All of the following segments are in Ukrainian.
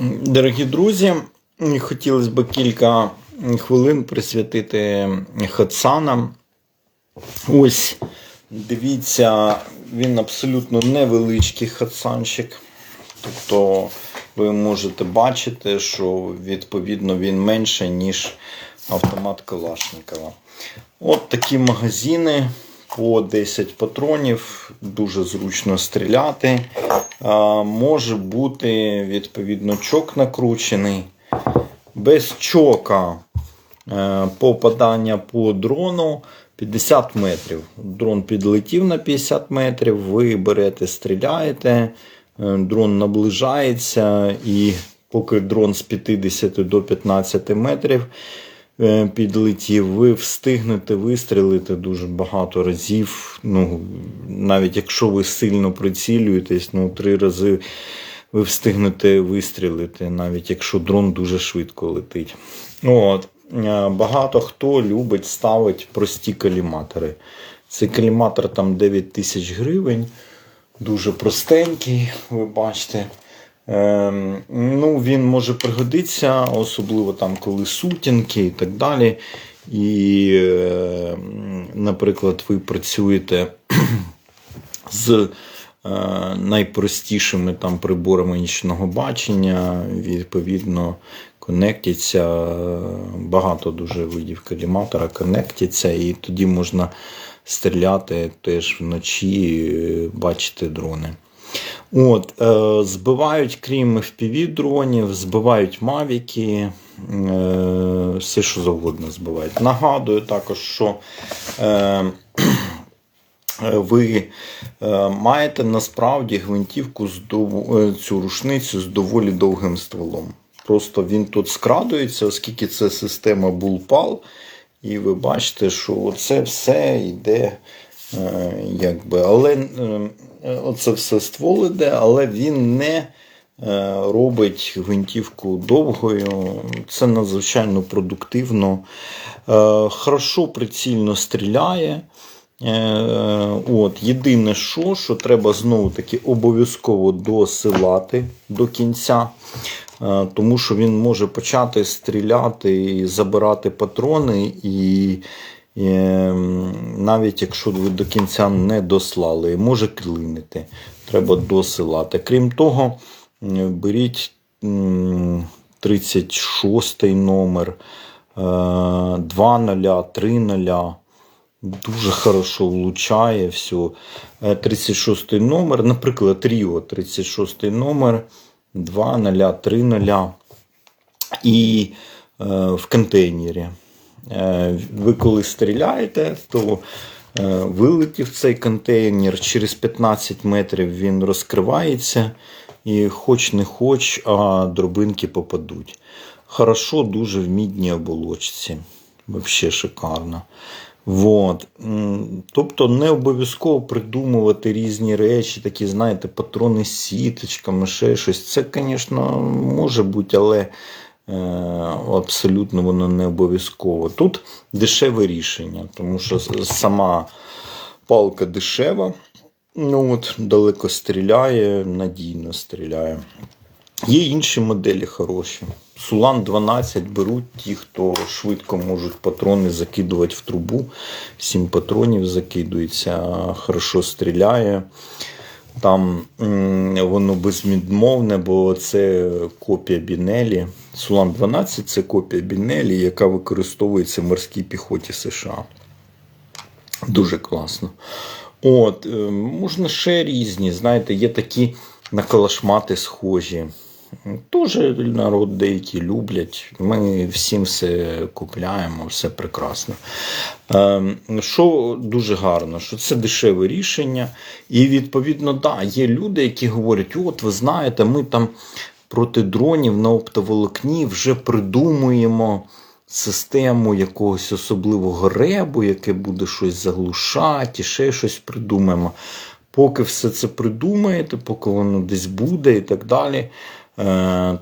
Дорогі друзі, хотілося б кілька хвилин присвятити хатсанам. Ось, дивіться, він абсолютно невеличкий хатсанчик. Тобто ви можете бачити, що відповідно він менше, ніж автомат Калашникова. От такі магазини по 10 патронів, дуже зручно стріляти. А, може бути, відповідно, чок накручений. Без чока е, попадання по дрону 50 метрів. Дрон підлетів на 50 метрів, ви берете, стріляєте, е, дрон наближається, і поки дрон з 50 до 15 метрів підлетів, ви встигнете вистрілити дуже багато разів. Ну, навіть якщо ви сильно прицілюєтесь, ну, три рази ви встигнете вистрілити, навіть якщо дрон дуже швидко летить. От. Е, Багато хто любить ставити прості каліматори. Цей каліматор там 9 тисяч гривень, дуже простенький, ви бачите. Ем, ну, Він може пригодитися, особливо там, коли сутінки і так далі. І, е, наприклад, ви працюєте з е, найпростішими там приборами нічного бачення, відповідно, конектяться багато дуже видів каліматора, конектяться, і тоді можна стріляти теж вночі, е, бачити дрони. От, е, Збивають, крім FPV дронів, збивають мавіки, е, все, що завгодно збивають. Нагадую також, що е, ви е, маєте насправді гвинтівку з дов... е, цю рушницю з доволі довгим стволом. Просто він тут скрадується, оскільки це система Bullpal, і ви бачите, що це все йде. Е, Якби, але е, оце все ствол іде, але він не е, робить гвинтівку довгою. Це надзвичайно продуктивно. Хорошо прицільно стріляє. От, Єдине, що, що треба знову таки обов'язково досилати до кінця, тому що він може почати стріляти і забирати патрони, і навіть якщо ви до кінця не дослали, може клинити. Треба досилати. Крім того, беріть 36 номер, 2 0, 3 0. Дуже хорошо влучає все. Е, 36 номер, наприклад, Ріо 36 номер 2 0, 3 0 і е, в контейнері. Е, ви коли стріляєте, то е, вилетів цей контейнер, через 15 метрів він розкривається, і хоч не хоч, а дробинки попадуть. Хорошо, дуже в мідній оболочці. Взагалі шикарно. Вот. Тобто не обов'язково придумувати різні речі, такі, знаєте, патрони з сіточками, ще щось. Це, звісно, може бути, але абсолютно воно не обов'язково. Тут дешеве рішення, тому що сама палка дешева, ну от, далеко стріляє, надійно стріляє. Є інші моделі хороші. Сулан 12 беруть ті, хто швидко можуть патрони закидувати в трубу. 7 патронів закидується, хорошо стріляє. Там воно безмідмовне, бо це копія Бінелі. Сулан 12 це копія Бінелі, яка використовується в морській піхоті США. Дуже класно. От, е, можна ще різні. Знаєте, є такі на калашмати схожі. Тоже народ деякі люблять. Ми всім все купляємо, все прекрасно. Ем, Що дуже гарно, що це дешеве рішення. І відповідно, да, є люди, які говорять: от ви знаєте, ми там проти дронів на оптоволокні вже придумуємо систему якогось особливого ребу, яке буде щось заглушати, ще щось придумаємо. Поки все це придумаєте, поки воно десь буде і так далі,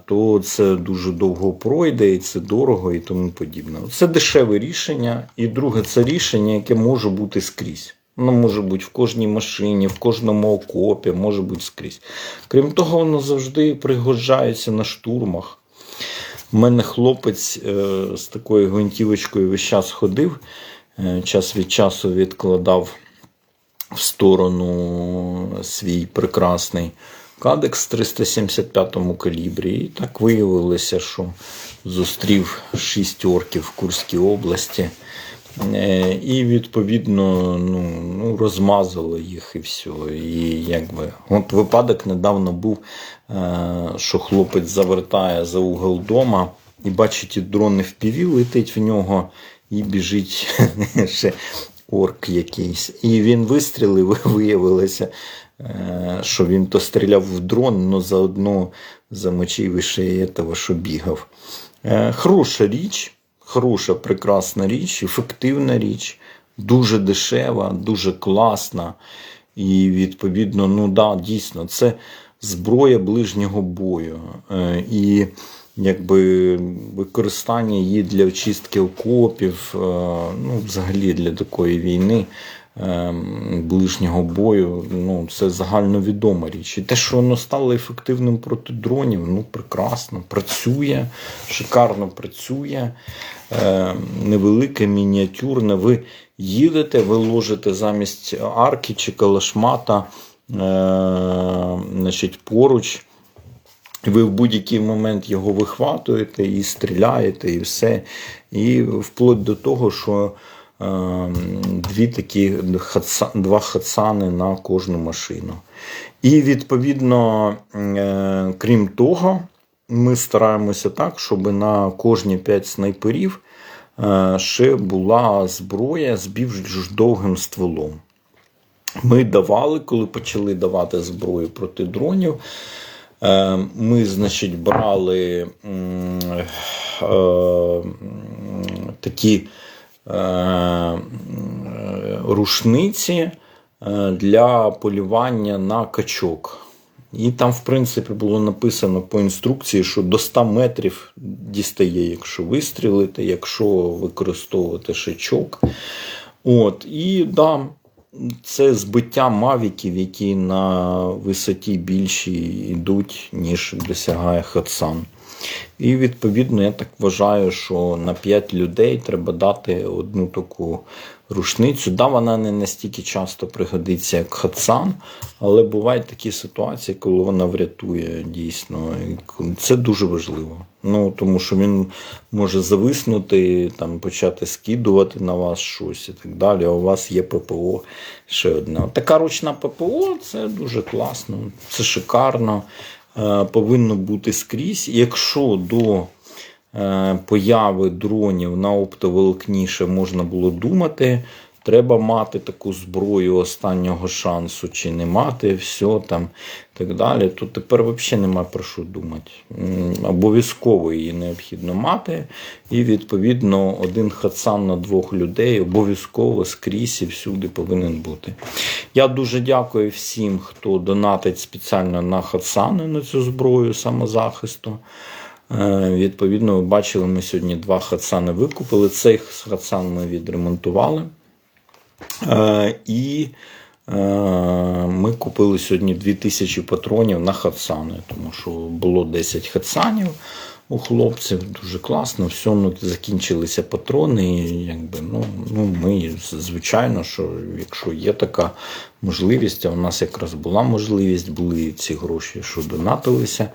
то це дуже довго пройде, і це дорого і тому подібне. Це дешеве рішення. І друге, це рішення, яке може бути скрізь. Воно може бути в кожній машині, в кожному окопі, може бути скрізь. Крім того, воно завжди пригожається на штурмах. У мене хлопець е, з такою гвинтівочкою весь час ходив, е, час від часу відкладав в сторону свій прекрасний кадекс 375 калібрі. І так виявилося, що зустрів шість орків в Курській області. Е, І відповідно ну, ну, розмазало їх і все. І якби от випадок недавно був, е, що хлопець завертає за угол дома і бачить, і дрон в піві летить в нього, і біжить ще орк якийсь. І він вистрілив, виявилося, що він то стріляв в дрон, але заодно замочив ще того, що бігав. Е, Хороша річ, хороша, прекрасна річ, ефективна річ, дуже дешева, дуже класна. І відповідно, ну да, дійсно, це зброя ближнього бою. Е, І якби використання її для очистки окопів, е, ну, взагалі для такої війни. Е, Ближнього бою, ну це загальновідома річ. І те, що воно стало ефективним проти дронів, ну прекрасно, працює, шикарно працює. Е, невелике, мініатюрне. Ви їдете, ви ложите замість арки чи калашмата е, значить, поруч. Ви в будь-який момент його вихватуєте і стріляєте, і все. І вплоть до того, що дві такі два хатсани на кожну машину. І відповідно, е, крім того, ми стараємося так, щоб на кожні 5 снайперів е, ще була зброя з більш довгим стволом. Ми давали, коли почали давати зброю проти дронів. е, Ми, значить, брали е, такі е, м, рушниці е, для полювання на качок. І там, в принципі, було написано по інструкції, що до 100 метрів дістає, якщо вистрілити, якщо використовувати шичок. От, і да, це збиття мавіків, які на висоті більші йдуть, ніж досягає Хатсан. І відповідно, я так вважаю, що на 5 людей треба дати одну таку рушницю. Да, вона не настільки часто пригодиться, як Хатсан, але бувають такі ситуації, коли вона врятує дійсно. Це дуже важливо. Ну, тому що він може зависнути, там, почати скидувати на вас щось і так далі. А у вас є ППО ще одне. Така ручна ППО це дуже класно, це шикарно. Е, Повинно бути скрізь. Якщо до е, появи дронів на оптоволокні ще можна було думати, треба мати таку зброю останнього шансу, чи не мати, все там так далі. То тепер взагалі нема про що думати. Обов'язково її необхідно мати. І відповідно один хатсан на двох людей обов'язково скрізь і всюди повинен бути. Я дуже дякую всім, хто донатить спеціально на хатсани на цю зброю самозахисту. Е, Відповідно, ви бачили, ми сьогодні два хатсани викупили. Цей хатсан ми відремонтували. Е, І е, ми купили сьогодні 2000 патронів на хатсани, тому що було 10 хатсанів у хлопців. Дуже класно. Все, ну, закінчилися патрони. І, якби, ну, ну, ми, звичайно, що якщо є така можливість, а у нас якраз була можливість, були ці гроші, що донатилися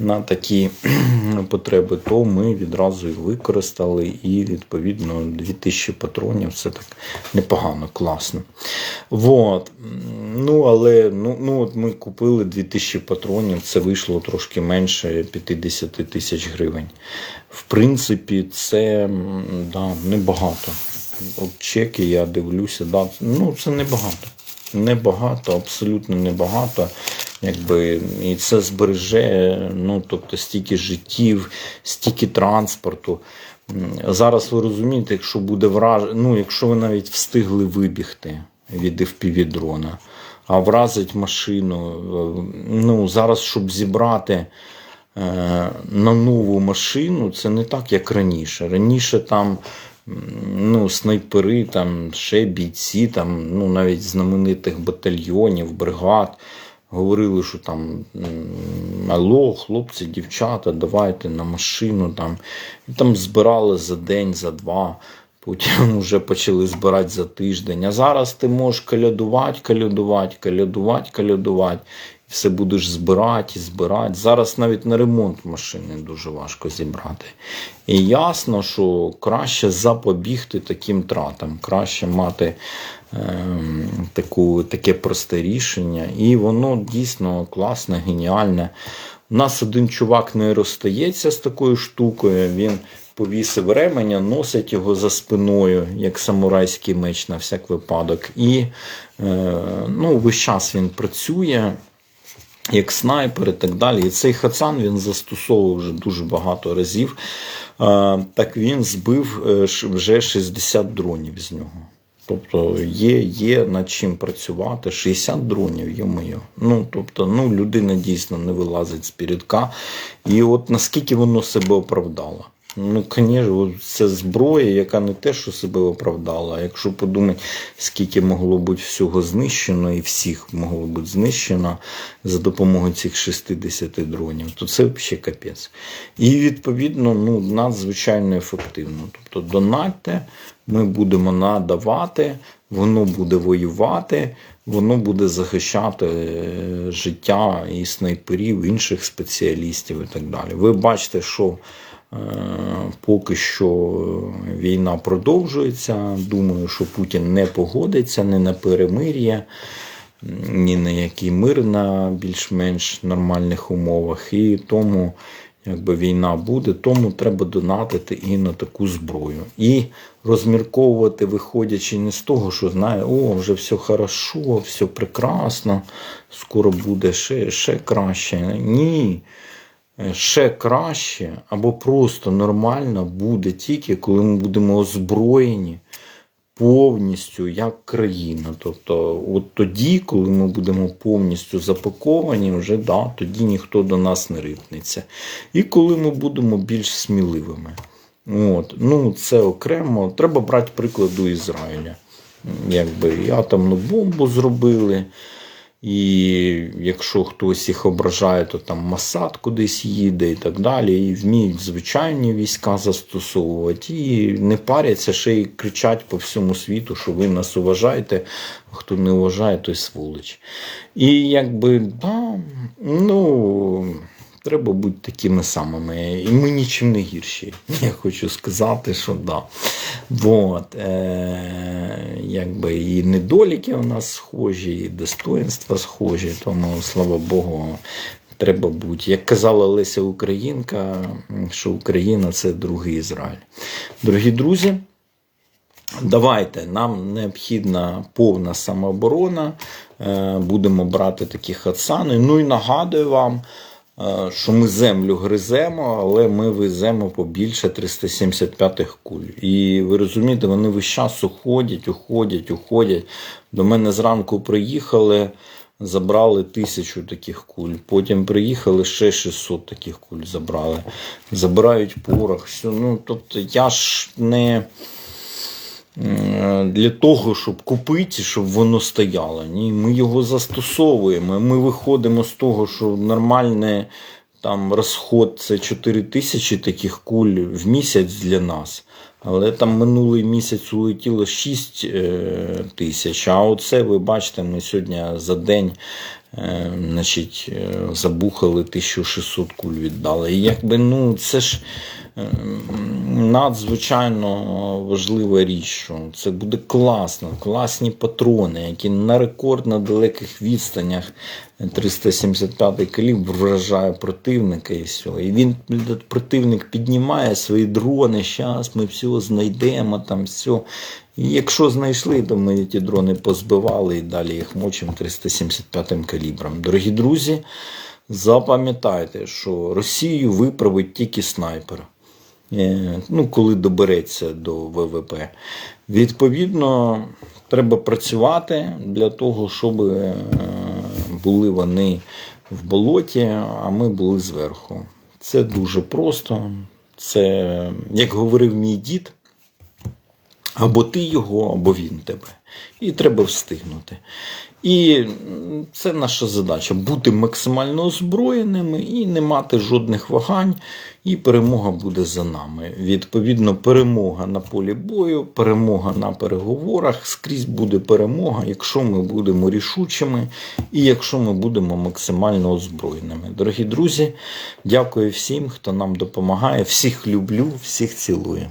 на такі потреби, то ми відразу їх використали і відповідно 2000 патронів це так непогано, класно. Вот. Ну, але ну, ну, от ми купили 2000 патронів, це вийшло трошки менше 50 тисяч гривень. В принципі, це да, небагато. От чеки я дивлюся, да, ну це небагато. Небагато, абсолютно небагато. Якби, і це збереже ну, тобто, стільки життів, стільки транспорту. Зараз ви розумієте, якщо буде враж... ну, якщо ви навіть встигли вибігти від FPV а вразить машину. е, Ну, зараз, щоб зібрати на нову машину, це не так, як раніше. Раніше там ну, снайпери, там, ще бійці, там, ну, навіть знаменитих батальйонів, бригад. Говорили, що там алло, хлопці, дівчата, давайте на машину. Там. І там збирали за день, за два. Потім вже почали збирати за тиждень. А зараз ти можеш калядувати, калядувати, калядувати, калядувати. Все будеш збирати і збирати. Зараз навіть на ремонт машини дуже важко зібрати. І ясно, що краще запобігти таким тратам, краще мати ем, таку, таке просте рішення. І воно дійсно класне, геніальне. У нас один чувак не розстається з такою штукою. Він повісив ременя, носить його за спиною, як самурайський меч на всяк випадок. І е, ну, весь час він працює. Як снайпер і так далі. І цей хацан він застосовував вже дуже багато разів. Так він збив е, вже 60 дронів з нього. Тобто є, є над чим працювати. 60 дронів, йо-моє. Ну, тобто, ну, людина дійсно не вилазить з передка. І от наскільки воно себе оправдало. Ну, звісно, це зброя, яка не те, що себе оправдала. А якщо подумати, скільки могло бути всього знищено, і всіх могло бути знищено за допомогою цих 60 дронів, то це взагалі капець. І відповідно ну, надзвичайно ефективно. Тобто донатьте, ми будемо надавати, воно буде воювати, воно буде захищати е, життя і снайперів, інших спеціалістів і так далі. Ви бачите, що поки що е, війна продовжується. Думаю, що Путін не погодиться ні на перемир'я, ні на який мир на більш-менш нормальних умовах. І тому, якби війна буде, тому треба донатити і на таку зброю. І розмірковувати, виходячи не з того, що знає, о, вже все хорошо, все прекрасно, скоро буде ще, ще краще. Ні. Е, Ще краще або просто нормально буде тільки, коли ми будемо озброєні повністю як країна. Тобто, от тоді, коли ми будемо повністю запаковані, вже да, тоді ніхто до нас не рипнеться. І коли ми будемо більш сміливими. От. Ну, це окремо. Треба брати прикладу Ізраїля. Якби і атомну бомбу зробили. І якщо хтось їх ображає, то там Масад кудись їде і так далі. І вміють звичайні війська застосовувати. І не паряться, ще й кричать по всьому світу, що ви нас уважаєте, а хто не вважає, той сволоч. І якби, да, ну. Треба бути такими самими. І ми нічим не гірші. Я хочу сказати, що да. Вот, е, якби і недоліки у нас схожі, і достоинства схожі, тому, слава Богу, треба бути. Як казала Леся Українка, що Україна це другий Ізраїль. Дорогі друзі. Давайте, нам необхідна повна самооборона. Е, Будемо брати такі хатсани. Ну і нагадую вам, що ми землю гриземо, але ми веземо побільше 375-х куль. І ви розумієте, вони весь час уходять, уходять, уходять. До мене зранку приїхали. Забрали тисячу таких куль, потім приїхали ще 600 таких куль забрали. Забирають порох. Все. Ну, тобто я ж не е, для того, щоб купити, щоб воно стояло. Ні, ми його застосовуємо. Ми виходимо з того, що нормальний там розход це 4 тисячі таких куль в місяць для нас. Але там минулий місяць улетіло 6 е, тисяч. А оце ви бачите, ми сьогодні за день е, значить, е, забухали 1600 куль віддали. І якби ну це ж надзвичайно важлива річ, що це буде класно, класні патрони, які на рекордно далеких відстанях 375 калібр вражає противника і все. І він противник піднімає свої дрони. Зараз ми все знайдемо там все. І якщо знайшли, то ми ті дрони позбивали і далі їх мочимо 375 калібром. Дорогі друзі, запам'ятайте, що Росію виправить тільки снайпер. Е, Ну, коли добереться до ВВП. Відповідно, треба працювати для того, щоб е, були вони в болоті, а ми були зверху. Це дуже просто. Це, як говорив мій дід, Або ти його, або він тебе. І треба встигнути. І це наша задача бути максимально озброєними і не мати жодних вагань, і перемога буде за нами. Відповідно, перемога на полі бою, перемога на переговорах скрізь буде перемога, якщо ми будемо рішучими і якщо ми будемо максимально озброєними. Дорогі друзі, дякую всім, хто нам допомагає. Всіх люблю, всіх цілую.